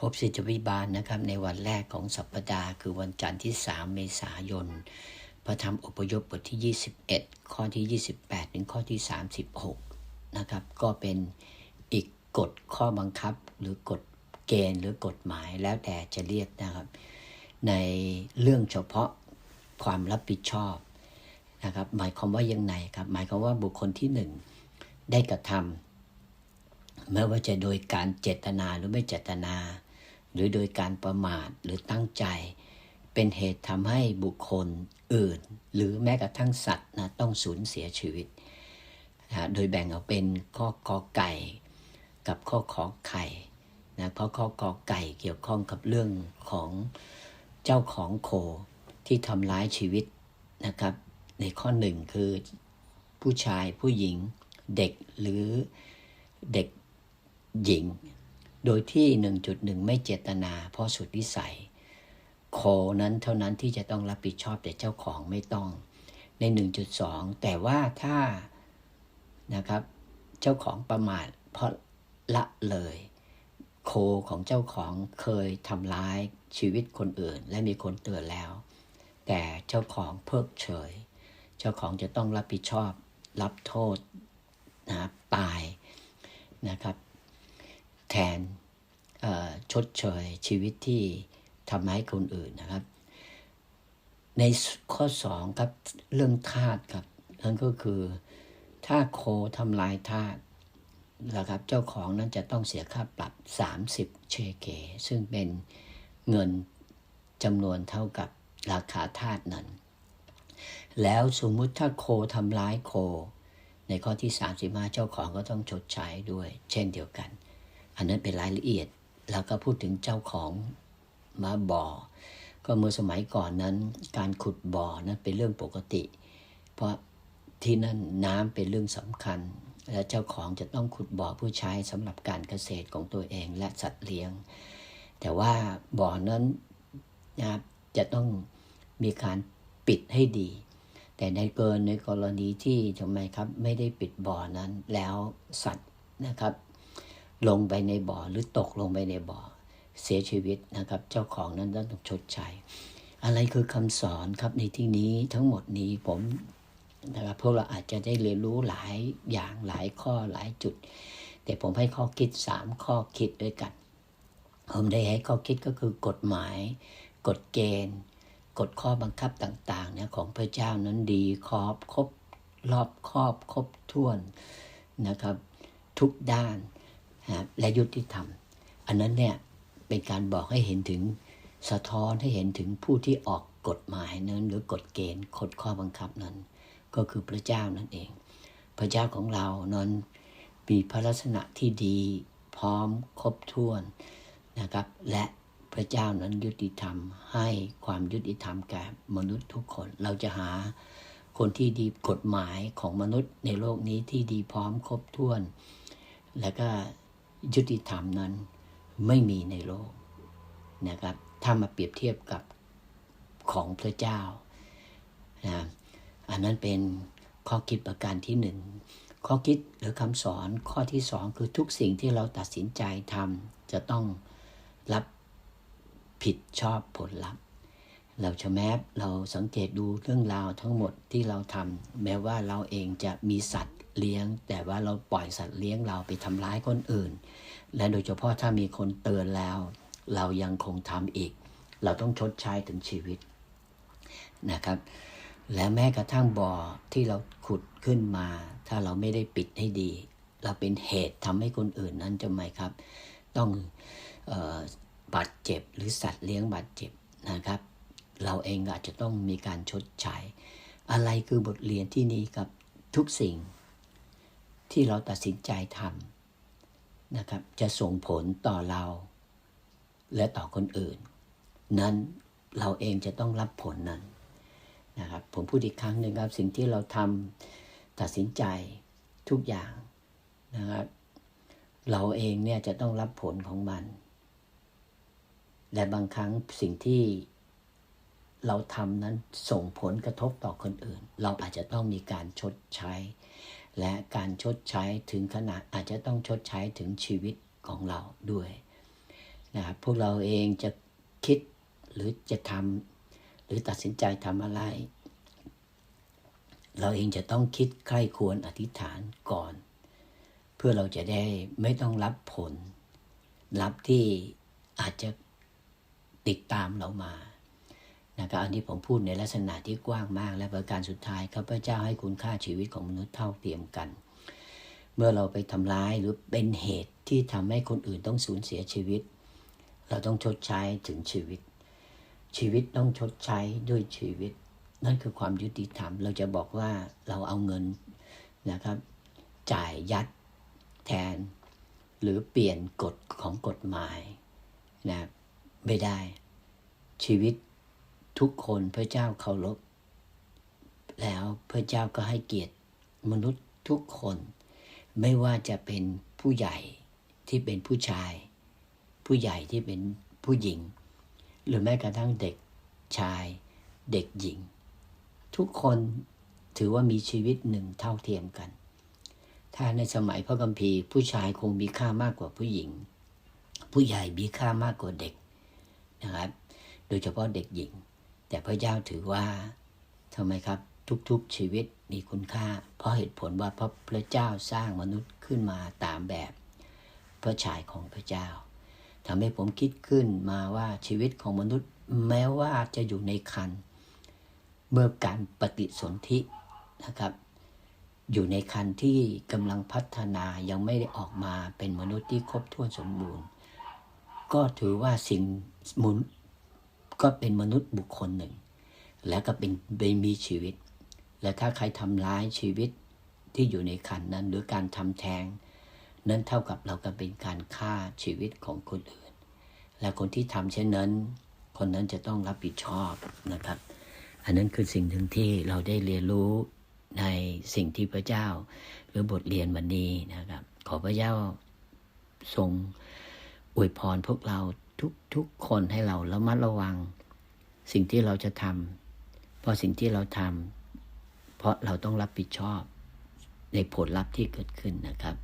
พบศิษยวิบาลนะครับในวันแรกของสัปดาห์คือวันจันทร์ที่ 3 เมษายน พระธรรมอพยพบทที่ 21 ข้อที่ 28 ถึงข้อที่ 36 นะครับ ก็เป็นอีกกฎข้อบังคับหรือกฎเกณฑ์หรือกฎหมายแล้วแต่จะเรียกนะครับ ในเรื่องเฉพาะความรับผิดชอบนะครับ หมายความว่ายังไงครับ หมายความว่าบุคคลที่หนึ่งได้กระทำไม่ว่าจะโดยการเจตนาหรือไม่เจตนา หรือโดยการประมาทหรือตั้งใจ เป็นเหตุทำให้บุคคลอื่น หรือแม้กระทั่งสัตว์นะต้องสูญเสียชีวิตนะโดยแบ่งออกเป็นข้อกอไก่ กับข้อขอไข่นะเพราะข้อกอไก่เกี่ยวข้องกับเรื่องของเจ้าของโคที่ทำร้ายชีวิตนะครับ ในข้อหนึ่งคือผู้ชายผู้หญิงเด็กหรือเด็กหญิง โดยที่ 1.1 ไม่เจตนาเพราะสุดวิสัย โคนั้นเท่านั้นที่จะต้องรับผิดชอบแต่เจ้าของไม่ต้อง ใน 1.2 แต่ว่าถ้านะครับ เจ้าของประมาทเพราะละเลย โคของเจ้าของเคยทำร้ายชีวิตคนอื่น และมีคนเตือนแล้ว แต่เจ้าของเพิกเฉย เจ้าของจะต้องรับผิดชอบรับโทษนะตายนะครับ แทนชดเชยชีวิตที่ทำให้คนอื่นนะครับ ในข้อสองครับเรื่องทาสครับนั่นก็คือถ้าโคทำลายทาสนะครับเจ้าของนั้นจะต้องเสียค่าปรับ 30 เชเก ซึ่งเป็นเงินจำนวนเท่ากับราคาทาสนั้น แล้วสมมุติถ้าโคทำร้ายโค ในข้อที่ 35 เจ้าของก็ต้องชดใช้ด้วย เช่นเดียวกัน อันนั้นเป็นรายละเอียด แล้วก็พูดถึงเจ้าของมาบ่อ ก็เมื่อสมัยก่อนนั้น การขุดบ่อนั้นเป็นเรื่องปกติ เพราะที่นั่นน้ำเป็นเรื่องสำคัญ และเจ้าของจะต้องขุดบ่อผู้ใช้สำหรับการเกษตรของตัวเองและสัตว์เลี้ยง แต่ว่าบ่อนั้นนะจะต้องมีการปิดให้ดี แต่ในเกินในกรณีที่ทำไมครับไม่ได้ปิดบ่อนั้นแล้วสัตว์นะครับ ลงไปในบ่อหรือตกลงไปในบ่อ เสียชีวิตนะครับ เจ้าของนั้นต้องชดใช้อะไรคือคำสอนครับในที่นี้ทั้งหมดนี้ผมนะครับพวกเราอาจจะได้เรียนรู้หลายอย่างหลายข้อหลายจุด แต่ผมให้ข้อคิดสามข้อคิดด้วยกันผมได้ให้ข้อคิดก็คือกฎหมาย กฎเกณฑ์ กฎข้อบังคับต่างๆเนี่ยของพระเจ้านั้นดีครอบครบรอบครอบครบถ้วนนะครับ ทุกด้าน นะและยุติธรรม อันนั้นเนี่ยเป็นการบอกให้เห็นถึงสะท้อนให้เห็นถึงผู้ที่ออกกฎหมายนั้นหรือกฎเกณฑ์กฎข้อบังคับนั้น ก็คือพระเจ้านั่นเอง พระเจ้าของเรานั้นมีพระลักษณะที่ดีพร้อมครบถ้วนนะครับ และพระเจ้านั้นยุติธรรมให้ความยุติธรรมแก่มนุษย์ทุกคนเราจะหาคนที่ดีกฎหมายของมนุษย์ในโลกนี้ที่ดีพร้อมครบถ้วน และก็ ยุติธรรมนั้นไม่มีในโลกนะครับ ถ้ามาเปรียบเทียบกับของพระเจ้านะอันนั้นเป็นข้อคิดประการที่หนึ่งข้อคิดหรือคำสอนข้อที่สองคือทุกสิ่งที่เราตัดสินใจทำจะต้องรับผิดชอบผลลัพธ์ เราจะแม้เราสังเกตดูเรื่องราวทั้งหมดที่เราทำแม้ว่าเราเองจะมีสัตว์ เลี้ยง แต่ว่าเราปล่อยสัตว์เลี้ยงเราไปทำร้ายคนอื่น และโดยเฉพาะถ้ามีคนเตือนแล้ว เรายังคงทำอีก เราต้องชดใช้ถึงชีวิตนะครับ และแม้กระทั่งบ่อที่เราขุดขึ้นมา ถ้าเราไม่ได้ปิดให้ดี เราเป็นเหตุทำให้คนอื่นนั้นจะไหมครับ ต้องบาดเจ็บหรือสัตว์เลี้ยงบาดเจ็บนะครับ เราเองอาจจะต้องมีการชดใช้ อะไรคือบทเรียนที่นี้กับทุกสิ่ง ที่เราตัดสินใจทำนะครับ จะส่งผลต่อเรา และต่อคนอื่น นั้นเราเองจะต้องรับผลนั้นนะครับผมพูดอีกครั้งหนึ่งครับสิ่งที่เราทำตัดสินใจทุกอย่างนะครับเราเองเนี่ยจะต้องรับผลของมัน และบางครั้งสิ่งที่เราทำนั้นส่งผลกระทบต่อคนอื่น เราอาจจะต้องมีการชดใช้ และการชดใช้ถึงขนาดอาจจะต้องชดใช้ถึงชีวิตของเราด้วยนะครับพวกเราเองจะคิดหรือจะทำหรือตัดสินใจทำอะไร เราเองจะต้องคิดใคร่ควรอธิษฐานก่อน เพื่อเราจะได้ไม่ต้องรับผล รับที่อาจจะติดตามเรามา นะครับอันนี้ผมพูดในลักษณะที่กว้างมาก และประการสุดท้ายข้าพเจ้าให้คุณค่าชีวิตของมนุษย์เท่าเทียมกัน เมื่อเราไปทำร้ายหรือเป็นเหตุที่ทำให้คนอื่นต้องสูญเสียชีวิต เราต้องชดใช้ถึงชีวิต ชีวิตต้องชดใช้ด้วยชีวิต นั่นคือความยุติธรรม เราจะบอกว่าเราเอาเงินนะครับ จ่ายยัดแทน หรือเปลี่ยนกฎของกฎหมายนะไม่ได้ชีวิต ทุกคนพระเจ้าเคารพแล้วพระเจ้าก็ให้เกียรติมนุษย์ทุกคน ไม่ว่าจะเป็นผู้ใหญ่ที่เป็นผู้ชาย ผู้ใหญ่ที่เป็นผู้หญิง หรือแม้กระทั่งเด็กชาย เด็กหญิง ทุกคนถือว่ามีชีวิตหนึ่งเท่าเทียมกัน ถ้าในสมัยพระคัมภีผู้ชายคงมีค่ามากกว่าผู้หญิง ผู้ใหญ่มีค่ามากกว่าเด็กนะครับ โดยเฉพาะเด็กหญิง แต่พระเจ้าถือว่าทำไมครับ ทุกๆชีวิตมีคุณค่า เพราะเหตุผลว่าพระพระเจ้าสร้างมนุษย์ขึ้นมาตามแบบพระฉายของพระเจ้าทำให้ผมคิดขึ้นมาว่าชีวิตของมนุษย์แม้ว่าจะอยู่ในคัน เมื่อการปฏิสนธินะครับ อยู่ในคันที่กำลังพัฒนายังไม่ได้ออกมาเป็นมนุษย์ที่ครบถ้วนสมบูรณ์ ก็ถือว่าสิ่งมุน ก็เป็นมนุษย์บุคคลหนึ่ง แล้วก็เป็นเป็นมีชีวิต และถ้าใครทำร้ายชีวิตที่อยู่ในคันนั้น หรือการทำแท้ง นั้นเท่ากับเราก็เป็นการฆ่าชีวิตของคนอื่น และคนที่ทำเช่นนั้น คนนั้นจะต้องรับผิดชอบนะครับ อันนั้นคือสิ่งหนึ่งที่เราได้เรียนรู้ในสิ่งที่พระเจ้า หรือบทเรียนวันนี้นะครับ ขอพระเจ้าทรงอวยพรพวกเรา ทุกๆคนให้เราระมัดระวัง สิ่งที่เราจะทำเพราะสิ่งที่เราทำเพราะเราต้องรับผิดชอบในผลลัพธ์ที่เกิดขึ้นนะครับ